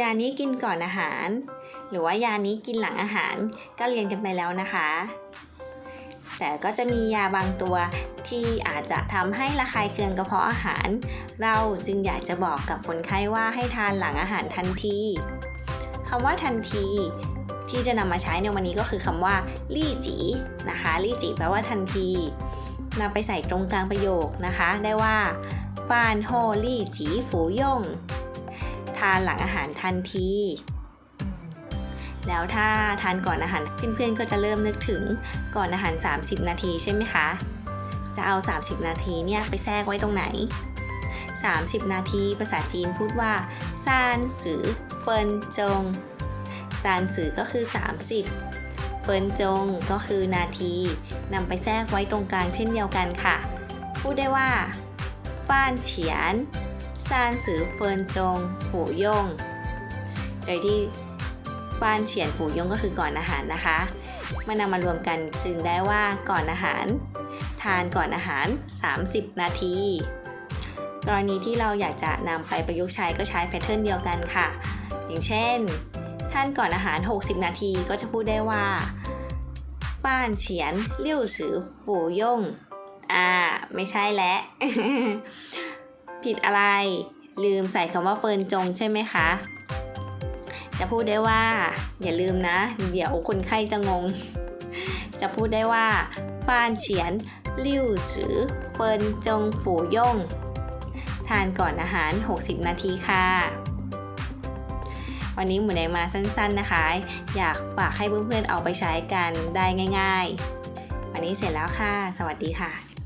ยานี้กินก่อนอาหาร หรือว่ายานี้กินหลังอาหารก็เรียนกันไปแล้วนะคะ แต่ก็จะมียาบางตัวที่อาจจะทำให้ระคายเคืองกระเพาะอาหาร เราจึงอยากจะบอกกับคนไข้ว่าให้ทานหลังอาหารทันทีคำว่าทันทีที่จะนำมาใช้ในวันนี้ก็คือคำว่าลี่จีนะคะลี่จีแปลว่าทันทีนำไปใส่ตรงกลางประโยคนะคะ ได้ว่าฟานโฮลี่จีฝูย่งานหลังอาหารทันที แล้วถ้าทานก่อนอาหารเพื่อนๆก็จะเริ่มนึกถึงก่อนอาหาร 30 นาทีใช่ไหมคะ จะเอา 30 นาทีเนี่ยไปแทรกไว้ตรงไหน 30 นาทีภาษาจีนพูดว่าซานสือเฟินจงซานสือก็คือ 30 เฟินจงก็คือนาทีนำไปแทรกไว้ตรงกลางเช่นเดียวกันค่ะ พูดได้ว่าฟานเฉียน ซานสือเฟินจง ฝูย่ง โดยที่ฟานเฉียนฝูย่งก็คือก่อนอาหารนะคะมานำมารวมกันจึงได้ว่าก่อนอาหาร ทานก่อนอาหาร 30 นาที กรณีที่เราอยากจะนำไปประยุกต์ใช้ก็ใช้แพทเทิร์นเดียวกันค่ะ อย่างเช่น ท่านก่อนอาหาร 60 นาทีก็จะพูดได้ว่าฟ้านเฉียนเลี่ยวสือฝูย่งอ่า ไม่ใช่แล้ว ผิดอะไร ลืมใส่คำว่าเฟินจงใช่ไหมคะ จะพูดได้ว่า อย่าลืมนะ เดี๋ยวคนไข้จะงง จะพูดได้ว่าฟานเฉียนลิ่วสือเฟินจงฝูย่ง ทานก่อนอาหาร 60 นาทีค่ะวันนี้หมูแดงมาสั้นๆนะคะ อยากฝากให้เพื่อนๆเอาไปใช้กันได้ง่าย ๆ วันนี้เสร็จแล้วค่ะ สวัสดีค่ะ